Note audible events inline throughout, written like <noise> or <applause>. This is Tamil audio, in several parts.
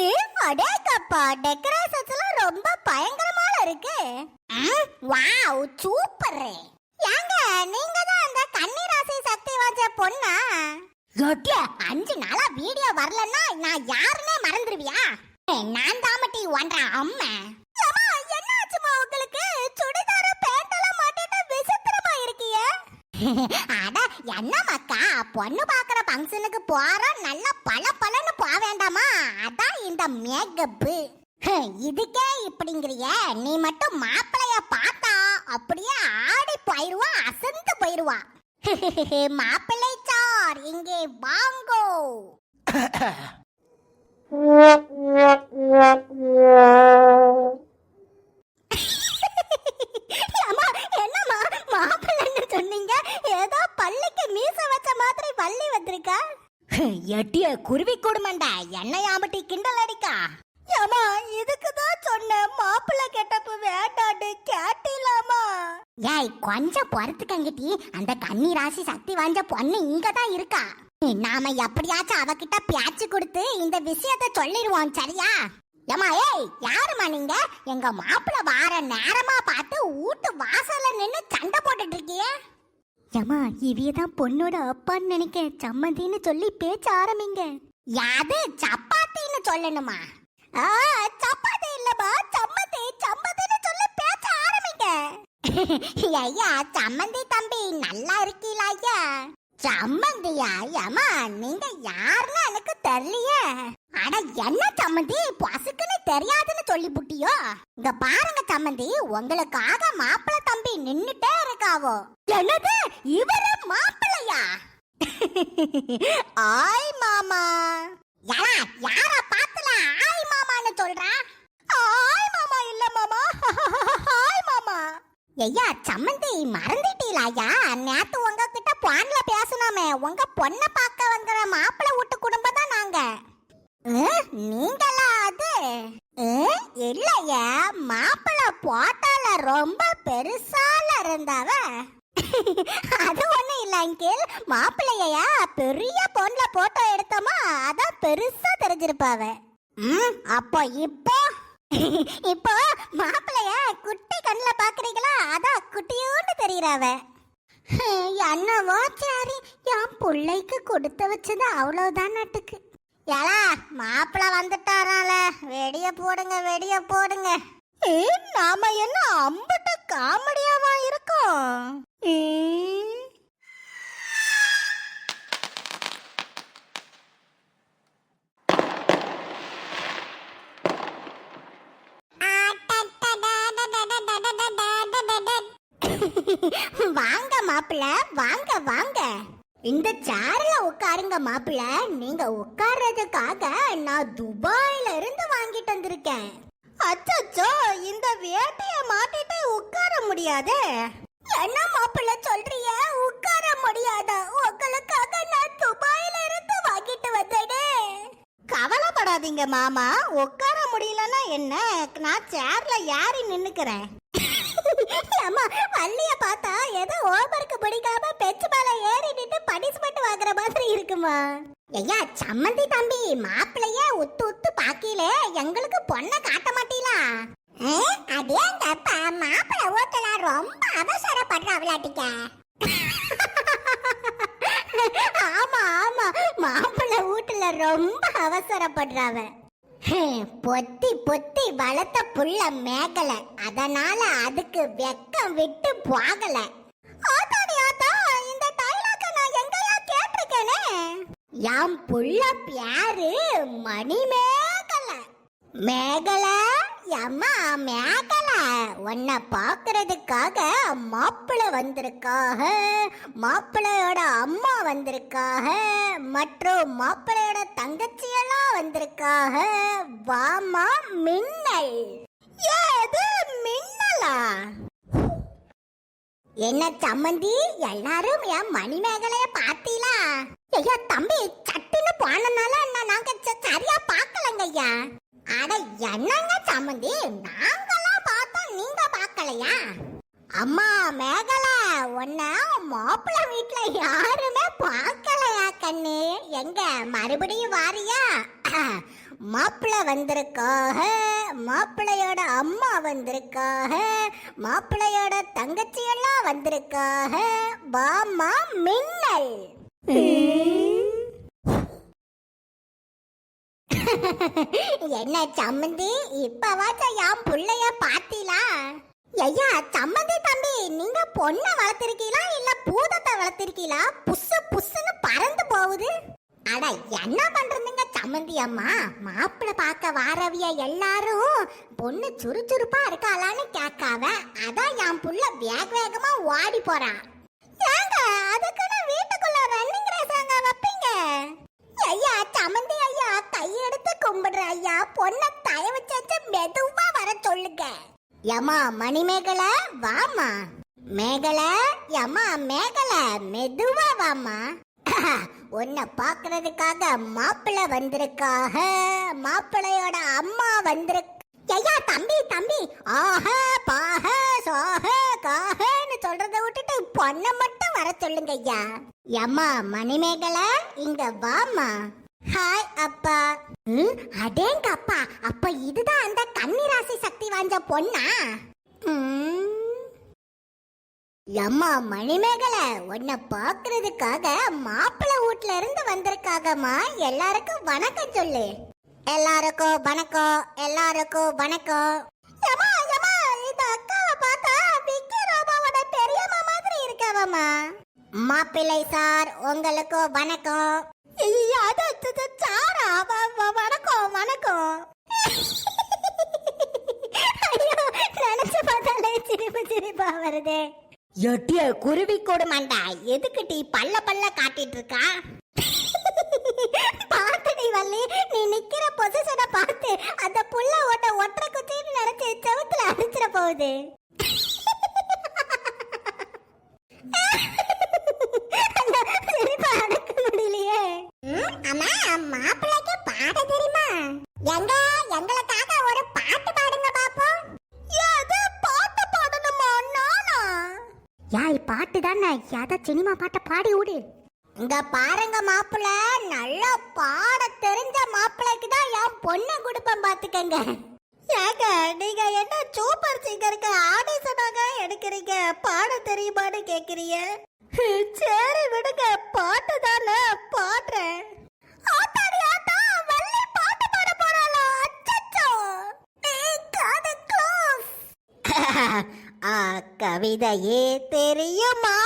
ஏ, அடேங்கப்பா டெக்கரேஷன்ஸ் எல்லாம் ரொம்ப பயங்கரமான இருக்கு. ம், வாவ் சூப்பர் ஏங்க நீங்க தான் அந்த கன்னிராசி சக்தி வாஞ்ச பொண்ணா? எட்ல அஞ்சு நாளா வீடியோ வரலன்னா நான் யாருன்னே மறந்துருவியா? நான் தாமட்டி ஒன்ற அம்மா. அம்மா என்னாச்சுமா உங்களுக்கு? சுடிதார் பேண்ட் எல்லாம் மாட்டிட்டு விசித்திரமா இருக்கியே. <laughs> அட என்ன மக்கா பொண்ணு பாக்குற ஃபங்க்ஷனுக்கு போறோம் மேக்கப்பு இதுக்கே இப்படிங்கிறிய? நீ மட்டும் மாப்பிளைய பார்த்தா அப்படியே ஆடி போயிருவா அசந்து போயிருவா. <laughs> மாப்பிள்ளை சார் இங்கே வாங்கோ. அம்மா, என்னம்மா? மாப்பிள்ளைன்னு சொன்னீங்க? ஏதோ பள்ளிக்கு மீச வச்ச மாதிரி பள்ளி வந்திருக்கா? எட்டிய குருவி கொடுமண்டா என்னையாமட்டி கிண்டல் அடிக்கா? ஏமா இதுக்கு தான் சொன்னேன் மாப்பிள்ளை கெட்டப்பு வேண்டாடு கேட்டிலாமா? ஏய் கொஞ்சம் பொறுத்துக்கங்கிட்டி அந்த கன்னி ராசி சக்தி வாஞ்ச பொண்ணு இங்க தான் இருக்கா. நாம எப்படியாச்சும் அவகிட்ட பேச்சு கொடுத்து இந்த விஷயத்த சொல்லிடுவோம் சரியா? ஏமா ஏய் யாருமா நீங்க? எங்க மாப்பிள்ள வார நேரமா பார்த்து வீட்டு வாசல்ல நின்னு சண்டை போட்டுட்டு இருக்கியே? ஏமா இவிய தான் பொண்ணோட அப்பான்னு நினைக்க சம்மந்தின்னு சொல்லி பேச்ச ஆரம்பிங்க. யாது சப்பாத்தின்னு சொல்லணுமா? சம்மதி சப்பாத்தி இல்லம்மா சம்மந்தி சம்மந்தின்னு சொல்லி பேச ஆரம்பிங்க. ஐயா சம்மந்தி தம்பி நல்லா இருக்கீங்களா ஐயா? சம்மந்தியா? ஏமா நீங்க யாருன்னு எனக்கு தெரியலையே. அட என்ன சம்மந்தி பசுக்குன்னு தெரியாதுன்னு சொல்லி புட்டியோ? இங்க பாருங்க சம்மந்தி உங்களுக்காக மாப்பிள்ள தம்பி நின்னுட்டே இருக்காவோ. என்னது? இவரு மாப்பிள்ளையா ஆய் மாமா. யாரா யார பாத்துல ஆய் மாமான்னு சொல்றா? ஹாய் மாமா இல்ல மாமா. <laughs> ஹாய் மாமா. ஐயா சம்மந்தி மறந்துட்டீங்களா ஐயா. நேத்து உங்ககிட்ட போன்ல பேசணுமே உங்க பொண்ணை பார்க்க வந்துற மாப்பிள்ளை வீட்டு குடும்பம் தான் நாங்க. நீங்களா அது? இல்லையா. மாப்பிள போட்டால ரொம்ப பெருசால இருந்தவ. <laughs> அது ஒண்ணு இல்ல அங்கிள். மாப்பிள்ளையா பெரிய பொண்ணுல போட்டோ எடுத்தோமா? அதான் பெருசா தெரிஞ்சிருப்பாவே. ம் அப்போ இப்போ? <laughs> இப்போ மாப்பிளைய குட்டி கண்ணுல பாக்குறீங்களா? அதான் குட்டியோண்டு தெரியறாவ. <laughs> என்னவோ சரி என் பிள்ளைக்கு கொடுத்து வச்சது அவ்வளவுதான் நட்டுக்கு. ஏலா மாப்பிள்ள வந்துட்டாரால. வெடிய போடுங்க வெடிய போடுங்க. நாம என்ன அம்பட்ட காமெடியாவா இருக்கோம்? மாப்பிள வாங்க வாங்க. இந்த சேர்ல உட்காருங்க மாப்பிள. நீங்க உட்கார்றதுக்காக நான் துபாயில இருந்து வாங்கிட்டு வந்திருக்கேன். அச்சோ இந்த வேட்டைய மாட்டிட்டு உட்கார முடியாதே. என்ன மாப்பிள்ள சொல்றீங்க? உட்கார முடியாத? உங்களுக்காக நான் துபாயில இருந்து வாங்கிட்டு வந்தேனே. கவலைப்படாதீங்க மாமா. உட்கார முடியலன்னா என்ன? நான் சேர்ல ஏறி நின்னுக்கிறேன். <laughs> அம்மா வள்ளிய பார்த்தா ஏதோ ஓபருக்கு பிடிக்காம பெச்சு மேல ஏறி நின்று பனிஷ்மெண்ட் வாங்குற மாதிரி இருக்குமா? ஐயா சம்மந்தி தம்பி மாப்பிளைய உத்து உத்து பாக்கீல எங்களுக்கு பொண்ணை காட்ட மாட்டீங்களா அதேங்கப்பா மாப்பிள ஓட்டல ரொம்ப அவசரப்படுறாவளாட்டிக்க ஆமா ஆமா. மாப்பிள்ளை வீட்டுல ரொம்ப அவசரப்படுறாவ. ஹம், பொத்தி பொத்தி வளர்த்த புள்ள மேகல. அதனால அதுக்கு வெக்கம் விட்டு போகல. என் புள்ள பியாரு மணிமேகல. மேகல? அம்மா மேகல. உன்னை பார்க்கறதுக்காக மாப்பிள்ளை வந்திருக்காக. மாப்பிள்ளையோட அம்மா வந்திருக்காக. மற்றும் மாப்பிள்ளையோட தங்கச்சியெல்லாம் வந்திருக்காக. வாமா மின்னல். ஏது மின்னலா? என்ன சம்மந்தி எல்லாரும் என் மணிமேகலைய பார்த்தீங்களா ஐயா தம்பி சட்டுன்னு போனனால நான் நாங்க சரியா பார்க்கலங்க ஐயா. அட என்னங்க சம்மந்தி நாங்கெல்லாம் பார்த்தோம் நீங்க பார்க்கலையா? அம்மா மேகல உன்ன மாப்பிள்ள வீட்டுல யாருமே பார்க்கலையா கண்ணு? எங்க மறுபடியும் வாரியா? மாப்பிள்ளை வந்திருக்காக மாப்பிள்ளையோட அம்மா வந்திருக்காக மாப்பிள்ளையோட தங்கச்சி எல்லாம் வந்திருக்காக. பாமா மின்னல். என்ன சம்மந்தி? இப்பவாச்சும் என் புள்ளைய பாத்தீங்களா ஐயா சம்மந்தி தம்பி நீங்க பொண்ண வளர்த்திருக்கீங்களா இல்ல பூதத்தை வளர்த்திருக்கீங்களா புஸ்ஸு புஸ்ஸுன்னு பறந்து போகுது. அட என்ன பண்றதுங்க சம்மந்தி அம்மா? மாப்பிள்ளை பார்க்க வாரவிய எல்லாரும் பொண்ணு சுறுசுறுப்பா இருக்காளான்னு கேட்காவ. அதான் என் புள்ள வேக வேகமா ஓடி போறான் ஏங்க அதுக்குன்னு வீட்டுக்குள்ள ரன்னிங் ரேஸாங்க வைப்பீங்க? ஐயா சமந்தி ஐயா கையெடு கும்பிடுற ஐயா பொண்ணை தயவு செஞ்சு மெதுவா வர சொல்லுங்க. யம்மா மணிமேகல வாமா மேகல யம்மா மேகல மெதுவா வாமா உன்னை பாக்குறதுக்காக மாப்பிள்ளை வந்திருக்காக. மாப்பிள்ளையோட அம்மா வந்திருக்கு ஐயா தம்பி தம்பி. ஆஹ பாஹ சோஹ காஹன்னு சொல்றத விட்டுட்டு பொண்ணை மட்டும் வர சொல்லுங்க ஐயா. யம்மா மணிமேகலை இங்க வாமா ஹாய் அப்பா. அடேங்க அப்பா அப்ப இதுதான் அந்த கன்னிராசி சக்தி வாஞ்ச பொண்ணா? ம். அம்மா மணிமேகலை உன்னை பாக்குறதுக்காக மாப்பிள்ளை வீட்ல இருந்து வந்திருக்காகம்மா. எல்லாருக்கும் வணக்கம் சொல்லு. எல்லாருக்கும் வணக்கம். எல்லாருக்கும் வணக்கம். யம்மா, யம்மா, இந்த அக்காவை பார்த்தா விக்கி ரோபாவோட பெரியம்மா மாதிரி இருக்கவம்மா. மாப்பிள்ளை சார் உங்களுக்கு வணக்கம். சாரா வணக்கம் வணக்கம். நினைச்சு பார்த்தாலே சிரிப்பு சிரிப்பா வருதே. எட்டிய குருவி கூடு மண்டா எதுக்கு டீ பல்ல பல்ல காட்டிட்டு இருக்கா? பாத்துடி வள்ளி நீ நிக்கிற பொசிஷனை பார்த்து அந்த புள்ள ஓட்ட ஒற்றை குச்சின்னு நினைச்சு செவுத்துல அடிச்சிட போகுது. யாய் பாட்டு தானே யாத சினிமா பாட்டை பாடி விடு இங்க பாருங்க மாப்பிள்ள நல்லா பாட தெரிஞ்ச மாப்பிள்ளைக்கு தான் என் பொண்ணு கொடுப்பேன் பாத்துக்கங்க. ஏங்க நீங்க என்ன சூப்பர் சிங்கருக்கு ஆடிஷனாக எடுக்கிறீங்க? பாட தெரியுமான்னு கேக்குறீங்க? சரி விடுங்க பாட்டு தானே பாடுறேன். ஆத்தாடி வள்ளி பாட்டு பாட போறாளா? <laughs> ஆ கவிதையே தெரியுமா?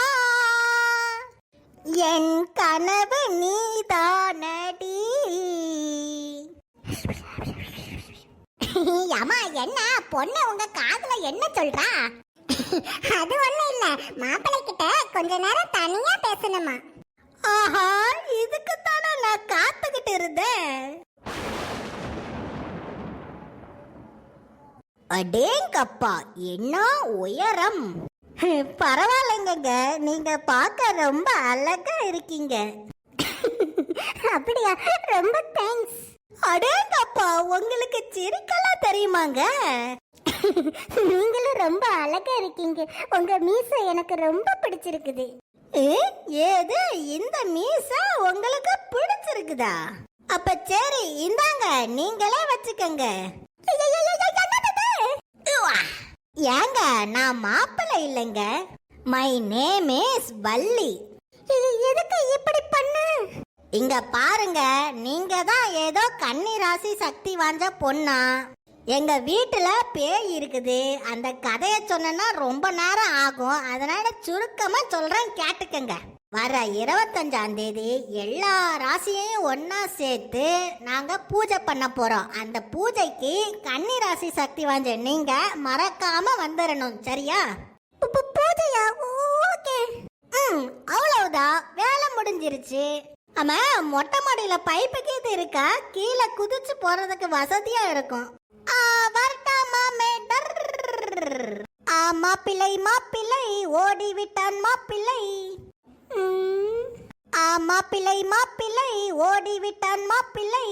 என் கனவு நீதானடி. அம்மா என்ன? பொண்ணு உங்க காதுல என்ன சொல்றா? அது ஒண்ணு இல்ல. மாப்பிள்ளை கிட்ட கொஞ்ச நேரம் தனியா பேசணுமா? ஆஹா இதுக்கு தானே நான் காத்துக்கிட்டு இருந்தேன். அடேங்கப்பா என்ன உயரம்? பரவாயில்லைங்க நீங்க பார்க்க ரொம்ப அழகா இருக்கீங்க. அப்படியா? ரொம்ப தேங்க்ஸ் அடேங்கப்பா உங்களுக்கு சிரிக்கலாம் தெரியுமாங்க? நீங்களும் ரொம்ப அழகா இருக்கீங்க. உங்க மீசை எனக்கு ரொம்ப பிடிச்சிருக்குது. ஏ, ஏது? இந்த மீசை உங்களுக்கு பிடிச்சிருக்குதா? அப்ப சரி இந்தாங்க நீங்களே வச்சுக்கோங்க. ஏங்க நான் மாப்பிள்ளை இல்லைங்க. My name is Valli. எதுக்கு இப்படி பண்ணு? இங்க பாருங்க நீங்க தான் ஏதோ கன்னி ராசி சக்தி வாய்ந்த பொண்ணா. எங்க வீட்டுல பேய் இருக்குது. அந்த கதையை சொன்னா ரொம்ப நேரம் ஆகும். அதனால சுருக்கமா சொல்றேன் கேட்டுக்கங்க. வர இருபத்தஞ்சாம் தேதி எல்லா ராசியையும் ஒன்றா சேர்த்து நாங்கள் பூஜை பண்ண போகிறோம் அந்த பூஜைக்கு கன்னி ராசி சக்தி வாஞ்ச நீங்கள் மறக்காம வந்துடணும் சரியா? பூஜையா? ஓகே. ம் அவ்வளவுதான். வேலை முடிஞ்சிருச்சு. ஆமா மொட்டை மாடியில் பைப்பு கீது இருக்கா கீழே குதிச்சு போகிறதுக்கு வசதியாக இருக்கும். வரட்டா மாப்பிள்ளை மாப்பிள்ளை. ஓடி விட்டான் மாப்பிள்ளை. ம். ஆ, மாப்பிள்ளை மாப்பிள்ளை ஓடி மாப்பிள்ளை